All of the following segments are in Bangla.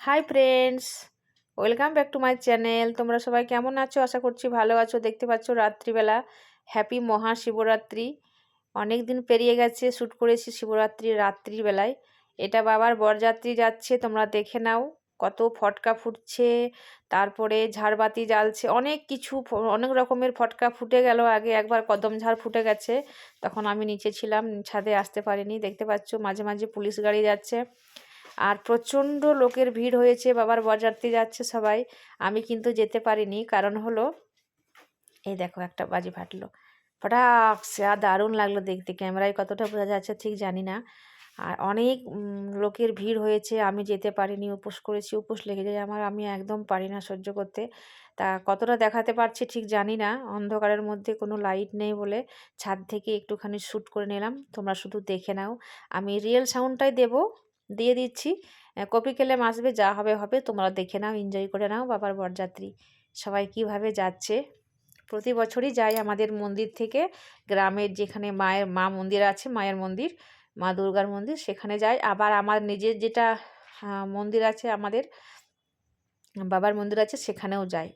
Hi friends welcome back to my channel তোমরা সবাই কেমন আছো? আশা করছি ভালো আছো। দেখতে পাচ্ছ রাত্রিবেলা। হ্যাপি মহাশিবরাত্রি। অনেক দিন পেরিয়ে গেছে। শ্যুট করেছি শিবরাত্রি রাত্রির বেলায় এটা বাবার বরযাত্রী যাচ্ছে। তোমরা দেখে নাও কত ফটকা ফুটছে। তারপরে ঝাড়বাতি জ্বালছে। অনেক কিছু অনেক রকমের ফটকা ফুটে গেল। আগে একবার কদম ঝাড় ফুটে গেছে। তখন আমি নিচে ছিলাম। ছাদে আসতে পারিনি। দেখতে পাচ্ছ মাঝে মাঝে পুলিশ গাড়ি যাচ্ছে। আর প্রচণ্ড লোকের ভিড় হয়েছে, বাবার বরযাত্রী যাচ্ছে সবাই। আমি কিন্তু যেতে পারিনি, কারণ হলো, এই দেখো একটা বাজি ফাটলো। ফটাক সে আর দারুণ লাগল দেখতে। ক্যামেরায় কতটা বোঝা যাচ্ছে ঠিক জানি না। আর অনেক লোকের ভিড় হয়েছে, আমি যেতে পারিনি, উপোস করেছি, উপোস লেগে যায় আমার, আমি একদম পারি না সহ্য করতে। তা কতটা দেখাতে পারছি ঠিক জানি না, অন্ধকারের মধ্যে কোনো লাইট নেই বলে ছাদ থেকে একটুখানি শ্যুট করে নিলাম। তোমরা শুধু দেখে নাও। আমি রিয়েল সাউন্ডটাই দেব। দিয়ে দিচ্ছি। কপি কেলেম আসবে যা হবে হবে। তোমরা দেখে নাও এনজয় করে নাও বাবার বরযাত্রী। সবাই কীভাবে যাচ্ছে? প্রতি বছরই যাই আমাদের মন্দির থেকে। গ্রামের যেখানে মায়ের, মা মন্দির আছে, মায়ের মন্দির, মা দুর্গার মন্দির, সেখানে যাই। আবার আমার নিজের যেটা মন্দির আছে আমাদের, বাবার মন্দির আছে, সেখানেও যাই।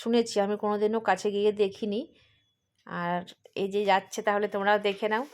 শুনেছি, আমি কোনোদিনও কাছে গিয়ে দেখিনি। আর এই যে যাচ্ছে, তাহলে তোমরাও দেখে নাও।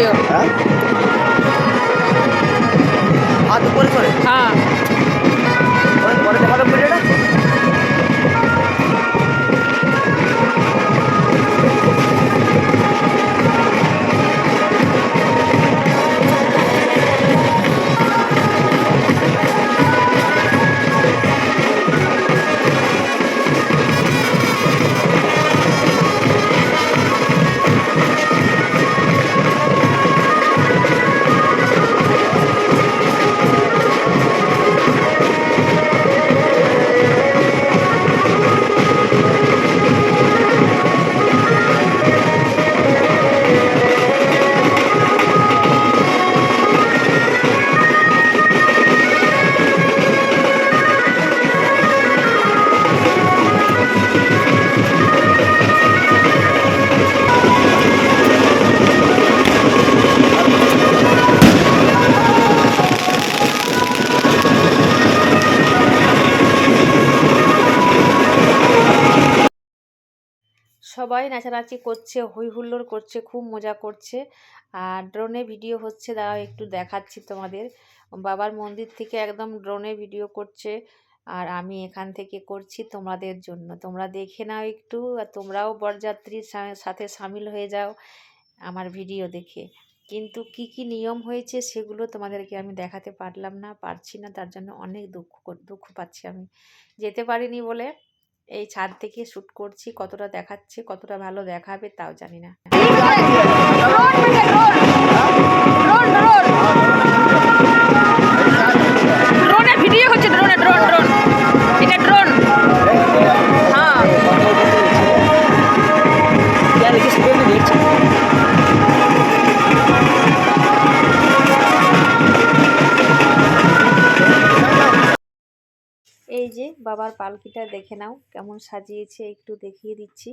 yo. ¿Ah? ¿Ah. সবাই নাচানাচি করছে হই হুল্লোড় করছে, খুব মজা করছে। আর ড্রোনে ভিডিও হচ্ছে, দাঁড়াও একটু দেখাচ্ছি তোমাদের। বাবার মন্দির থেকে একদম ড্রোনে ভিডিও করছে। আর আমি এখান থেকে করছি তোমাদের জন্য। তোমরা দেখে নাও একটু, আর তোমরাও বরযাত্রীর সাথে সামিল হয়ে যাও আমার ভিডিও দেখে। কিন্তু কি কি নিয়ম হয়েছে সেগুলো তোমাদেরকে আমি দেখাতে পারলাম না, পারছি না, তার জন্য অনেক দুঃখ দুঃখ পাচ্ছি আমি। যেতে পারিনি বলে এই ছাদ থেকে শ্যুট করছি কতটা দেখাচ্ছে কতটা ভালো দেখাবে তাও জানি না যে বাবার পালকিটা দেখে নাও কেমন সাজিয়েছে একটু দেখিয়ে দিচ্ছি।